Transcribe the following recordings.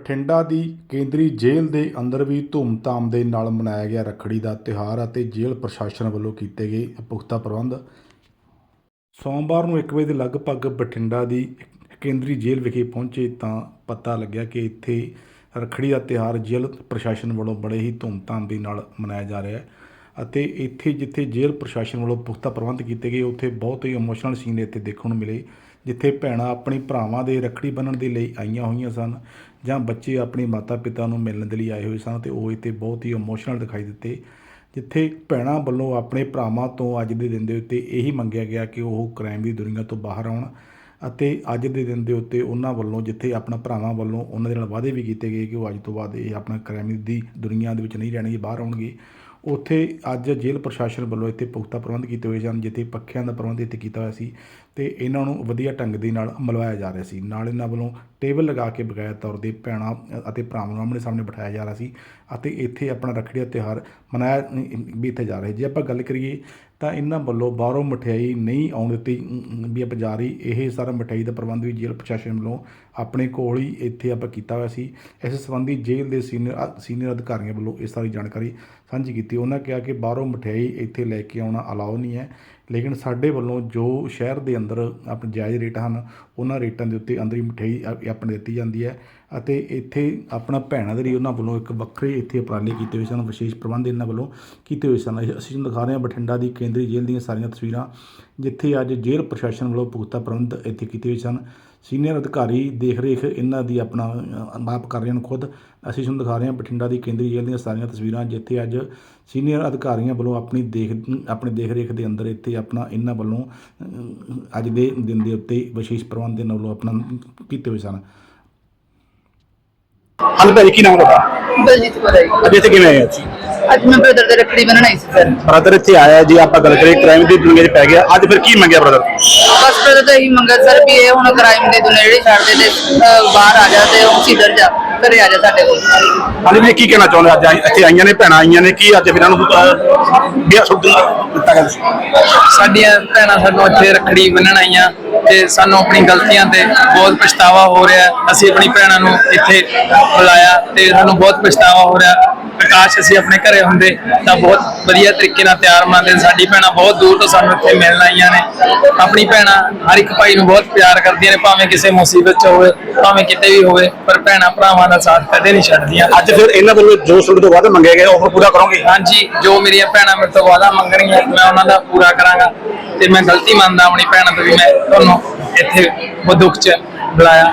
ਬਠਿੰਡਾ ਦੀ ਕੇਂਦਰੀ ਜੇਲ੍ਹ ਦੇ ਅੰਦਰ ਵੀ ਧੂਮਧਾਮ ਦੇ ਨਾਲ ਮਨਾਇਆ ਗਿਆ ਰੱਖੜੀ ਦਾ ਤਿਉਹਾਰ ਅਤੇ ਜੇਲ੍ਹ ਪ੍ਰਸ਼ਾਸਨ ਵੱਲੋਂ ਕੀਤੇ ਗਏ ਪੁਖਤਾ ਪ੍ਰਬੰਧ। ਸੋਮਵਾਰ ਨੂੰ 1 ਵਜੇ ਦੇ ਲਗਭਗ ਬਠਿੰਡਾ ਦੀ ਕੇਂਦਰੀ ਜੇਲ੍ਹ ਵਿਖੇ ਪਹੁੰਚੇ ਤਾਂ ਪਤਾ ਲੱਗਿਆ ਕਿ ਇੱਥੇ ਰੱਖੜੀ ਦਾ ਤਿਉਹਾਰ ਜੇਲ੍ਹ ਪ੍ਰਸ਼ਾਸਨ ਵੱਲੋਂ ਬੜੇ ਹੀ ਧੂਮਧਾਮ ਦੇ ਨਾਲ ਮਨਾਇਆ ਜਾ ਰਿਹਾ ਹੈ ਅਤੇ ਇੱਥੇ ਜਿੱਥੇ ਜੇਲ੍ਹ ਪ੍ਰਸ਼ਾਸਨ ਵੱਲੋਂ ਪੁਖਤਾ ਪ੍ਰਬੰਧ ਕੀਤੇ ਗਏ, ਉੱਥੇ ਬਹੁਤ ਹੀ ਇਮੋਸ਼ਨਲ ਸੀਨ ਇੱਥੇ ਦੇਖਣ ਨੂੰ ਮਿਲੇ, ਜਿੱਥੇ ਭੈਣਾਂ ਆਪਣੇ ਭਰਾਵਾਂ ਦੇ ਰੱਖੜੀ ਬੰਨਣ ਦੇ ਲਈ ਆਈਆਂ ਹੋਈਆਂ ਸਨ। ਜਾਂ ਬੱਚੇ ਆਪਣੇ ਮਾਤਾ ਪਿਤਾ ਨੂੰ ਮਿਲਣ ਦੇ ਲਈ ਆਏ ਹੋਏ ਸਨ ਤੇ ਉਹ ਇੱਥੇ ਬਹੁਤ ਹੀ ਇਮੋਸ਼ਨਲ ਦਿਖਾਈ ਦਿੱਤੇ, ਜਿੱਥੇ ਭੈਣਾਂ ਵੱਲੋਂ ਆਪਣੇ ਭਰਾਵਾਂ ਤੋਂ ਅੱਜ ਦੇ ਦਿਨ ਦੇ ਉੱਤੇ ਇਹੀ ਮੰਗਿਆ ਗਿਆ ਕਿ ਉਹ ਕ੍ਰਾਈਮ ਦੀ ਦੁਨੀਆ ਤੋਂ ਬਾਹਰ ਆਉਣ ਅਤੇ ਅੱਜ ਦੇ ਦਿਨ ਦੇ ਉੱਤੇ ਉਹਨਾਂ ਵੱਲੋਂ ਜਿੱਥੇ ਆਪਣਾ ਭਰਾਵਾਂ ਵੱਲੋਂ ਉਹਨਾਂ ਦੇ ਨਾਲ ਵਾਅਦੇ ਵੀ ਕੀਤੇ ਗਏ ਕਿ ਉਹ ਅੱਜ ਤੋਂ ਬਾਅਦ ਇਹ ਆਪਣਾ ਕ੍ਰਾਈਮ ਦੀ ਦੁਨੀਆ ਦੇ ਵਿੱਚ ਨਹੀਂ ਰਹਿਣਗੇ, ਬਾਹਰ ਆਉਣਗੇ। ਉੱਥੇ ਅੱਜ ਜੇਲ੍ਹ ਪ੍ਰਸ਼ਾਸਨ ਵੱਲੋਂ ਇੱਥੇ ਪੁਖਤਾ ਪ੍ਰਬੰਧ ਕੀਤੇ ਹੋਏ ਸਨ, ਜਿੱਥੇ ਪੱਖਿਆਂ ਦਾ ਪ੍ਰਬੰਧ ਇੱਥੇ ਕੀਤਾ ਹੋਇਆ ਸੀ ਤੇ ਇਹਨਾਂ ਨੂੰ ਵਧੀਆ ਢੰਗ ਦੇ ਨਾਲ ਮਲਵਾਇਆ ਜਾ ਰਿਹਾ ਸੀ। ਨਾਲ ਇਹਨਾਂ ਵੱਲੋਂ ਟੇਬਲ ਲਗਾ ਕੇ ਬਗੈਰ ਤੌਰ ਦੇ ਭੈਣਾਂ ਅਤੇ ਭਰਾਵਾਂ ਨੂੰ ਆਮਣੇ ਸਾਹਮਣੇ ਬਿਠਾਇਆ ਜਾ ਰਿਹਾ ਸੀ ਅਤੇ ਇੱਥੇ ਆਪਣਾ ਰੱਖੜੀ ਦਾ ਤਿਉਹਾਰ ਮਨਾਇਆ ਵੀ ਇੱਥੇ ਜਾ ਰਿਹਾ ਜੇ ਆਪਾਂ ਗੱਲ ਕਰੀਏ ਤਾਂ ਇਹਨਾਂ ਵੱਲੋਂ ਬਾਹਰੋਂ ਮਠਿਆਈ ਨਹੀਂ ਆਉਣ ਦਿੱਤੀ। ਵੀ ਆਪਾਂ ਜਾ ਰਹੀ, ਇਹ ਸਾਰਾ ਮਠਿਆਈ ਦਾ ਪ੍ਰਬੰਧ ਵੀ ਜੇਲ੍ਹ ਪ੍ਰਸ਼ਾਸਨ ਵੱਲੋਂ ਆਪਣੇ ਕੋਲ ਹੀ ਇੱਥੇ ਆਪਾਂ ਕੀਤਾ ਹੋਇਆ ਸੀ। ਇਸ ਸੰਬੰਧੀ ਜੇਲ੍ਹ ਦੇ ਸੀਨੀਅਰ ਸੀਨੀਅਰ ਅਧਿਕਾਰੀਆਂ ਵੱਲੋਂ ਇਹ ਸਾਰੀ ਜਾਣਕਾਰੀ ਸਾਂਝੀ ਕੀਤੀ। ਉਹਨਾਂ ਕਿਹਾ ਕਿ ਬਾਹਰੋਂ ਮਠਿਆਈ ਇੱਥੇ ਲੈ ਕੇ ਆਉਣਾ ਅਲਾਉ ਨਹੀਂ ਹੈ। ਲੇਕਿਨ ਸਾਡੇ ਵੱਲੋਂ ਜੋ ਸ਼ਹਿਰ ਦੇ ਅੰਦਰ ਆਪਣੇ ਜਾਇਜ਼ ਰੇਟ ਹਨ, ਉਹਨਾਂ ਰੇਟਾਂ ਦੇ ਉੱਤੇ ਅੰਦਰ ਹੀ ਮਠਿਆਈ ਆਪਣੇ ਦਿੱਤੀ ਜਾਂਦੀ ਹੈ ਅਤੇ ਇੱਥੇ ਆਪਣਾ ਭੈਣਾਂ ਦੇ ਲਈ ਉਹਨਾਂ ਵੱਲੋਂ ਇੱਕ ਵੱਖਰੇ ਇੱਥੇ ਉਪਰਾਲੇ ਕੀਤੇ ਹੋਏ ਸਨ, ਵਿਸ਼ੇਸ਼ ਪ੍ਰਬੰਧ ਇਹਨਾਂ ਵੱਲੋਂ ਕੀਤੇ ਹੋਏ ਸਨ। ਅਸੀਂ ਤੁਹਾਨੂੰ ਦਿਖਾ ਰਹੇ ਹਾਂ ਬਠਿੰਡਾ ਦੀ ਕੇਂਦਰੀ ਜੇਲ੍ਹ ਦੀਆਂ ਸਾਰੀਆਂ ਤਸਵੀਰਾਂ, ਜਿੱਥੇ ਅੱਜ ਜੇਲ੍ਹ ਪ੍ਰਸ਼ਾਸਨ ਵੱਲੋਂ ਪੁਖਤਾ ਪ੍ਰਬੰਧ ਇੱਥੇ ਕੀਤੇ ਹੋਏ ਸਨ। ਸੀਨੀਅਰ ਅਧਿਕਾਰੀ ਦੇਖ ਰੇਖ ਇਹਨਾਂ ਦੀ ਆਪਣਾ ਮਾਪ ਕਰ ਰਹੇ ਹਨ ਖੁਦ। ਅਸੀਂ ਤੁਹਾਨੂੰ ਦਿਖਾ ਰਹੇ ਹਾਂ ਬਠਿੰਡਾ ਦੀ ਕੇਂਦਰੀ ਜੇਲ੍ਹ ਦੀਆਂ ਸਾਰੀਆਂ ਤਸਵੀਰਾਂ ਜਿੱਥੇ ਅੱਜ ਸੀਨੀਅਰ ਅਧਿਕਾਰੀਆਂ ਵੱਲੋਂ ਆਪਣੀ ਦੇਖ ਆਪਣੇ ਦੇਖ ਰੇਖ ਦੇ ਅੰਦਰ ਇੱਥੇ ਆਪਣਾ ਇਹਨਾਂ ਵੱਲੋਂ ਅੱਜ ਦੇ ਦਿਨ ਦੇ ਉੱਤੇ ਵਿਸ਼ੇਸ਼ ਪ੍ਰਬੰਧ ਦੇ ਨਾਲ ਆਪਣਾ ਕੀਤੇ ਹੋਏ ਸਨ। ਹਾਂਜੀ ਭਾਈ ਕੀ ਨਾਮ ਤੁਹਾਡਾ? ਬਲਜੀਤ ਕੌਰ ਹੈ। ਅੱਜ ਇੱਥੇ ਕਿਵੇਂ ਆਏ ਜੀ ਅੱਜ ਮੈਂ ਬ੍ਰਦਰ ਦੇ ਰੱਖੜੀ ਬੰਨਣ ਆਈ ਸੀ ਸਰ। ਬ੍ਰਦਰ ਇੱਥੇ ਆਇਆ ਜੀ ਆਪਾਂ ਗੱਲ ਕਰੀਏ ਕ੍ਰਾਈਮ ਦੀ ਦੁਨੀਆ 'ਚ ਪੈ ਗਿਆ। ਅੱਜ ਫਿਰ ਕੀ ਮੰਗਿਆ ਬ੍ਰਦਰ ਬਸ ਬ੍ਰਦਰ ਤਾਂ ਇਹੀ ਮੰਗਾ ਸਰ ਵੀ ਇਹ ਹੁਣ ਕ੍ਰਾਈਮ ਦੀ ਦੁਨੀਆ ਜਿਹੜੀ ਛੱਡ ਦੇ ਤੇ ਅਹ, ਬਾਹਰ ਆ ਜਾ ਤੇ ਉਹ ਸਿੱਧਰ ਜਾ ਘਰੇ ਆ ਜਾ ਸਾਡੇ ਕੋਲ। ਹਾਂਜੀ ਵੀ ਕੀ ਕਹਿਣਾ ਚਾਹੁੰਦੇ ਅੱਜ ਆਈ- ਇੱਥੇ ਆਈਆਂ ਨੇ ਭੈਣਾਂ ਆਈਆਂ ਨੇ ਕੀ ਅੱਜ ਫਿਰ ਇਹਨਾਂ ਨੂੰ ਬਿਆ ਸੁੱਟ ਦਿੱਤਾ? ਗਿਆ ਸਾਡੀਆਂ ਭੈਣਾਂ ਸਾਨੂੰ ਇੱਥੇ ਰੱਖੜੀ ਬੰਨਣ ਆਈਆਂ ਤੇ ਸਾਨੂੰ ਆਪਣੀ ਗਲਤੀਆਂ ਤੇ ਬਹੁਤ ਪਛਤਾਵਾ ਹੋ ਰਿਹਾ ਹੈ। ਅਸੀਂ ਆਪਣੀ ਭੈਣਾਂ ਨੂੰ ਇੱਥੇ ਬੁਲਾਇਆ ਤੇ ਸਾਨੂੰ ਬਹੁਤ ਪਛਤਾਵਾ ਹੋ ਰਿਹਾ। ਕਾਸ਼ ਅਸੀਂ ਆਪਣੇ ਘਰੇ ਹੁੰਦੇ ਤਾਂ ਬਹੁਤ ਵਧੀਆ ਤਰੀਕੇ ਨਾਲ ਤਿਆਰ ਮੰਨਦੇ ਸਾਡੀ ਭੈਣਾਂ ਬਹੁਤ ਦੂਰ ਤੋਂ ਸਾਨੂੰ ਇੱਥੇ ਮਿਲਣ ਆਈਆਂ ਨੇ। ਆਪਣੀ ਭੈਣਾਂ ਹਰ ਇੱਕ ਭਾਈ ਨੂੰ ਬਹੁਤ ਪਿਆਰ ਕਰਦੀਆਂ ਨੇ ਭਾਵੇਂ ਕਿਸੇ ਮੁਸੀਬਤ 'ਚ ਹੋਵੇ ਭਾਵੇਂ ਕਿਤੇ ਵੀ ਹੋਵੇ ਪਰ ਭੈਣਾਂ ਭਰਾਵਾਂ ਦਾ ਸਾਥ ਕਦੇ ਨਹੀਂ ਛੱਡਦੀਆਂ। ਅੱਜ ਫਿਰ ਇਹਨਾਂ ਵੱਲੋਂ ਜੋ ਤੁਹਾਡੇ ਤੋਂ ਵੱਧ ਮੰਗਿਆ ਗਿਆ ਉਹ ਪੂਰਾ ਕਰੋਗੇ? ਹਾਂਜੀ ਜੋ ਮੇਰੀਆਂ ਭੈਣਾਂ ਮੇਰੇ ਤੋਂ ਵਾਅਦਾ ਮੰਗਣਗੀਆਂ ਮੈਂ ਉਹਨਾਂ ਦਾ ਪੂਰਾ ਕਰਾਂਗਾ। ਤੇ ਮੈਂ ਗਲਤੀ ਮੰਨਦਾ ਆਪਣੀ ਭੈਣਾਂ ਤੋਂ ਵੀ ਮੈਂ ਤੁਹਾਨੂੰ ਇੱਥੇ ਉਹ ਦੁੱਖ 'ਚ ਬੁਲਾਇਆ।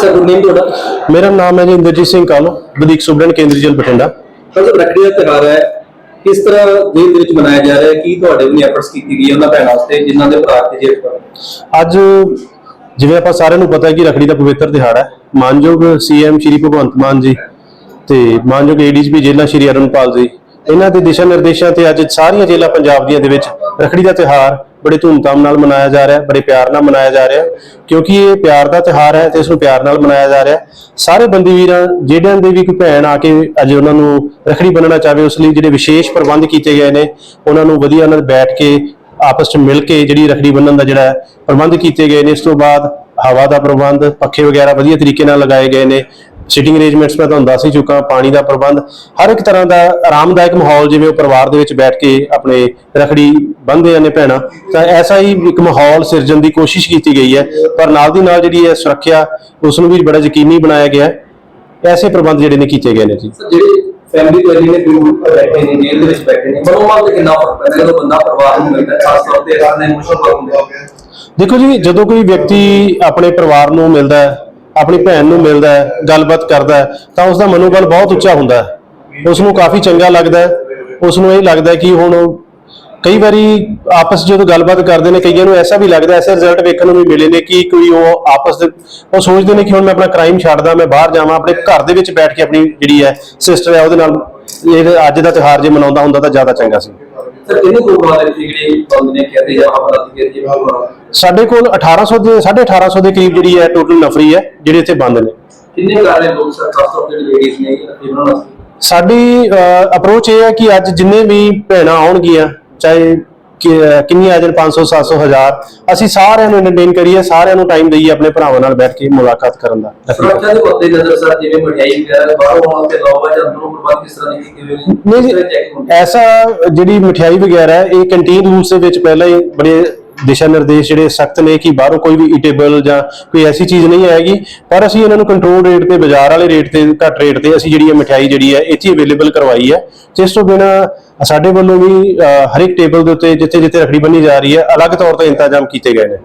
ਸਰ ਗੁੱਡ ਨੇਮ ਤੁਹਾਡਾ। ਮੇਰਾ ਨਾਮ ਹੈ ਜੀ ਇੰਦਰਜੀਤ ਸਿੰਘ ਕਾਲੋ ਵਧੀਕ ਸੁਬਡਨ ਕੇਂਦਰੀ ਜੇਲ੍ਹ ਬਠਿੰਡਾ। ਸਰ ਰੱਖੜੀ ਦਾ ਤਿਉਹਾਰ ਹੈ? ਕਿਸ ਤਰ੍ਹਾਂ ਜੇਲ੍ਹ ਦੇ ਵਿੱਚ ਮਨਾਇਆ ਜਾ ਰਿਹਾ ਹੈ? ਕੀ ਤੁਹਾਡੇ ਵੱਲੋਂ ਐਫਰਟਸ ਕੀਤੀ ਗਈ ਉਹਨਾਂ ਭੈਣਾਂ ਵਾਸਤੇ, ਜਿਨ੍ਹਾਂ ਦੇ ਭਰਾ ਤੇ ਜੇਲ੍ਹ ਅੱਜ ਜਿਵੇਂ ਆਪਾਂ ਸਾਰਿਆਂ ਨੂੰ ਪਤਾ ਹੈ ਕਿ ਰੱਖੜੀ ਦਾ ਪਵਿੱਤਰ ਦਿਹਾੜਾ ਹੈ। ਮਾਨਯੋਗ ਸੀਐਮ ਸ਼੍ਰੀ ਭਗਵੰਤ ਮਾਨ ਜੀ ਤੇ ਮਾਨਯੋਗ ਏਡੀਜੀਪੀ ਜੇਲ੍ਹਾਂ ਸ਼੍ਰੀ ਅਰੁਣਪਾਲ ਜੀ, ਇਹਨਾਂ ਦੇ ਦਿਸ਼ਾ ਨਿਰਦੇਸ਼ਾਂ ਤੇ ਅੱਜ ਸਾਰੀਆਂ ਜੇਲ੍ਹਾਂ ਪੰਜਾਬ ਦੀਆਂ ਦੇ ਵਿੱਚ ਰੱਖੜੀ ਦਾ ਤਿਉਹਾਰ ਬੜੇ ਧੂਮਧਾਮ ਨਾਲ ਮਨਾਇਆ ਜਾ ਰਿਹਾ ਹੈ ਬੜੇ ਪਿਆਰ ਨਾਲ ਮਨਾਇਆ ਜਾ ਰਿਹਾ ਹੈ ਕਿਉਂਕਿ ਇਹ ਪਿਆਰ ਦਾ ਤਿਉਹਾਰ ਹੈ ਤੇ ਇਸ ਨੂੰ ਪਿਆਰ ਨਾਲ ਮਨਾਇਆ ਜਾ ਰਿਹਾ। ਹੈ ਸਾਰੇ ਬੰਦੀ ਵੀਰਾਂ ਜਿਹੜਿਆਂ ਦੇ ਵੀ ਕੋਈ ਭੈਣ ਆ ਕੇ ਅੱਜ ਉਹਨਾਂ ਨੂੰ ਰੱਖੜੀ ਬੰਨਣਾ ਚਾਹਵੇ, ਉਸ ਲਈ ਜਿਹੜੇ ਵਿਸ਼ੇਸ਼ ਪ੍ਰਬੰਧ ਕੀਤੇ ਗਏ ਨੇ, ਉਹਨਾਂ ਨੂੰ ਵਧੀਆ ਨਾਲ ਬੈਠ ਕੇ, ਆਪਸ ਵਿੱਚ ਮਿਲ ਕੇ ਜਿਹੜੀ ਰੱਖੜੀ ਬੰਨਣ ਦਾ ਜਿਹੜਾ ਪ੍ਰਬੰਧ ਕੀਤੇ ਗਏ ਨੇ, ਇਸ ਤੋਂ ਬਾਅਦ ਹਵਾ ਦਾ ਪ੍ਰਬੰਧ, ਪੱਖੇ ਵਗੈਰਾ ਵਧੀਆ ਤਰੀਕੇ ਨਾਲ ਲਗਾਏ ਗਏ ਨੇ ਸਿਟਿੰਗ ਅਰੇਂਜਮੈਂਟਸ ਮੈਂ ਤੁਹਾਨੂੰ ਦੱਸ ਹੀ ਚੁੱਕਾ ਪਾਣੀ ਦਾ ਪ੍ਰਬੰਧ ਹਰ ਇੱਕ ਤਰ੍ਹਾਂ ਦਾ ਆਰਾਮਦਾਇਕ ਮਾਹੌਲ ਜਿਵੇਂ ਉਹ ਪਰਿਵਾਰ ਦੇ ਵਿੱਚ ਬੈਠ ਕੇ ਆਪਣੇ ਰੱਖੜੀ ਬੰਨ੍ਹਦੇ ਨੇ ਭੈਣਾਂ ਤਾਂ ਐਸਾ ਹੀ ਇੱਕ ਮਾਹੌਲ ਸਿਰਜਣ ਦੀ ਕੋਸ਼ਿਸ਼ ਕੀਤੀ ਗਈ ਹੈ ਪਰ ਨਾਲ ਦੀ ਨਾਲ ਜਿਹੜੀ ਹੈ ਸੁਰੱਖਿਆ ਉਸ ਨੂੰ ਵੀ ਬੜਾ ਯਕੀਨੀ ਬਣਾਇਆ ਗਿਆ ਹੈ। ਐਸੇ ਪ੍ਰਬੰਧ ਜਿਹੜੇ ਨੇ ਕੀਤੇ ਗਏ ਨੇ ਜੀ। ਸਰ ਜਿਹੜੇ ਫੈਮਿਲੀ ਤੋਂ ਜਿਹੜੇ ਗਰੁੱਪ ਬੈਠੇ ਨੇ ਜੇਲ੍ਹ ਦੇ ਵਿੱਚ ਬੈਠੇ ਨੇ ਮਨੋਮਨ ਤੇ ਕਿੰਨਾ ਫ਼ਰਕ ਪੈਂਦਾ? ਜਦੋਂ ਬੰਦਾ ਪਰਿਵਾਰ ਨੂੰ ਮਿਲਦਾ ਹੈ, ਖਾਸ ਤੌਰ ਤੇ ਆਪਣੇ ਇਮੋਸ਼ਨਲ ਹੁੰਦਾ ਹੈ ਦੇਖੋ ਜੀ ਜਦੋਂ ਕੋਈ ਵਿਅਕਤੀ ਆਪਣੇ ਪਰਿਵਾਰ ਨੂੰ ਮਿਲਦਾ ਹੈ ਆਪਣੀ ਭੈਣ ਨੂੰ ਮਿਲਦਾ ਹੈ, ਗੱਲਬਾਤ ਕਰਦਾ ਹੈ, ਤਾਂ ਉਸ ਦਾ ਮਨੋਬਲ ਬਹੁਤ ਉੱਚਾ ਹੁੰਦਾ ਹੈ। ਉਸ ਨੂੰ ਕਾਫੀ ਚੰਗਾ ਲੱਗਦਾ ਹੈ। ਉਸ ਨੂੰ ਇਹ ਲੱਗਦਾ ਕਿ ਹੁਣ ਕਈ ਵਾਰੀ ਆਪਸ ਜਦੋਂ ਗੱਲਬਾਤ ਕਰਦੇ ਨੇ, ਕਈਆਂ ਨੂੰ ਐਸਾ ਵੀ ਲੱਗਦਾ ਐਸੇ ਰਿਜ਼ਲਟ ਵੇਖਣ ਨੂੰ ਵੀ ਮਿਲੇ ਨੇ ਕਿ ਕੋਈ ਉਹ ਆਪਸ ਦੇ ਉਹ ਸੋਚਦੇ ਨੇ ਕਿ ਹੁਣ ਮੈਂ ਆਪਣਾ ਕ੍ਰਾਈਮ ਛੱਡਦਾ, ਮੈਂ ਬਾਹਰ ਜਾਵਾਂ, ਆਪਣੇ ਘਰ ਦੇ ਵਿੱਚ ਬੈਠ ਕੇ ਆਪਣੀ ਜਿਹੜੀ ਹੈ ਸਿਸਟਰ ਹੈ, ਉਹਦੇ ਨਾਲ ਇਹ ਅੱਜ ਦਾ ਤਿਉਹਾਰ ਜੇ ਮਨਾਉਂਦਾ ਹੁੰਦਾ ਤਾਂ ਜ਼ਿਆਦਾ ਚੰਗਾ ਸੀ। ਸਰ ਕਿੰਨੇ ਗੁਰਦੁਆਰਾ ਦੇ ਬੰਦ ਨੇ ਕਹਿੰਦੇ ਜਾਂ ਆਪਣਾ ਦੀ ਸਾਡੇ ਕੋਲ 1800 ਦੇ 1850 ਦੇ ਕਰੀਬ ਜਿਹੜੀ ਹੈ ਟੋਟਲ ਨਫਰੀ ਹੈ ਜਿਹੜੇ ਇੱਥੇ ਬੰਦ ਨੇ। ਕਿੰਨੇ ਕਾਰੇ ਲੋਕ ਸਰ ਖਾਸ ਤੌਰ ਤੇ ਲੇਡੀਜ਼ ਨੇ ਇਹਨਾਂ ਵਾਸਤੇ? ਸਾਡੀ ਅਪਰੋਚ ਇਹ ਹੈ ਕਿ ਅੱਜ ਜਿੰਨੇ ਵੀ ਭੈਣਾਂ ਆਉਣਗੀਆਂ ਚਾਹੇ ਕਿੰਨੀ ਆ ਜਾਣ 500 700 1000 ਅਸੀਂ ਸਾਰਿਆਂ ਨੂੰ ਐਂਟਰਟੇਨ ਕਰੀਏ ਸਾਰਿਆਂ ਨੂੰ ਟਾਈਮ ਦਈਏ ਆਪਣੇ ਭਰਾਵਾਂ ਨਾਲ ਬੈਠ ਕੇ ਮੁਲਾਕਾਤ ਕਰਨ ਦਾ। ਸੁਰੱਖਿਆ ਦੇ ਪੱਤੇ ਨਜ਼ਰ ਸਰ ਜਿਵੇਂ ਮਠਿਆਈ ਵਗੈਰਾ ਬਾਹਰੋਂ ਆਉਣ ਤੇ ਲਾਵਾ ਜਾਂ ਅੰਦਰੋਂ ਪ੍ਰਬੰਧ ਕਿਸ ਤਰ੍ਹਾਂ ਦੇ ਕੀਤੇ ਹੋਏ ਨੇ? ਨਹੀਂ ਕਿਸ ਜੀ ਤਰ੍ਹਾਂ ਚੈੱਕ ਹੁੰਦੇ ਐਸਾ ਜਿਹੜੀ ਮਠਿਆਈ ਵਗੈਰਾ ਇਹ ਕੰਟੀਨ ਰੂਲਸ ਦੇ ਵਿੱਚ ਪਹਿਲਾਂ ਹੀ ਬੜੇ ਦਿਸ਼ਾ ਨਿਰਦੇਸ਼ ਜਿਹੜੇ ਸਖਤ ਨੇ ਕਿ ਬਾਹਰੋਂ ਕੋਈ ਵੀ ਈਟੇਬਲ ਜਾਂ ਕੋਈ ਐਸੀ ਚੀਜ਼ ਨਹੀਂ ਆਏਗੀ, ਪਰ ਅਸੀਂ ਇਹਨਾਂ ਨੂੰ ਕੰਟਰੋਲ ਰੇਟ ਤੇ, ਬਾਜ਼ਾਰ ਵਾਲੇ ਰੇਟ ਤੇ, ਘੱਟ ਰੇਟ ਤੇ ਅਸੀਂ ਜਿਹੜੀ ਇਹ ਮਠਿਆਈ ਜਿਹੜੀ ਹੈ ਇੱਥੇ ਅਵੇਲੇਬਲ ਕਰਵਾਈ ਹੈ। ਜਿਸ ਤੋਂ ਬਿਨਾ ਸਾਡੇ ਵੱਲੋਂ ਵੀ ਹਰ ਇੱਕ ਟੇਬਲ ਦੇ ਉੱਤੇ ਜਿੱਥੇ ਜਿੱਥੇ ਰੱਖੜੀ ਬੰਨੀ ਜਾ ਰਹੀ ਹੈ, ਅਲੱਗ ਤੌਰ ਤੇ ਇੰਤਜ਼ਾਮ ਕੀਤੇ ਗਏ ਨੇ।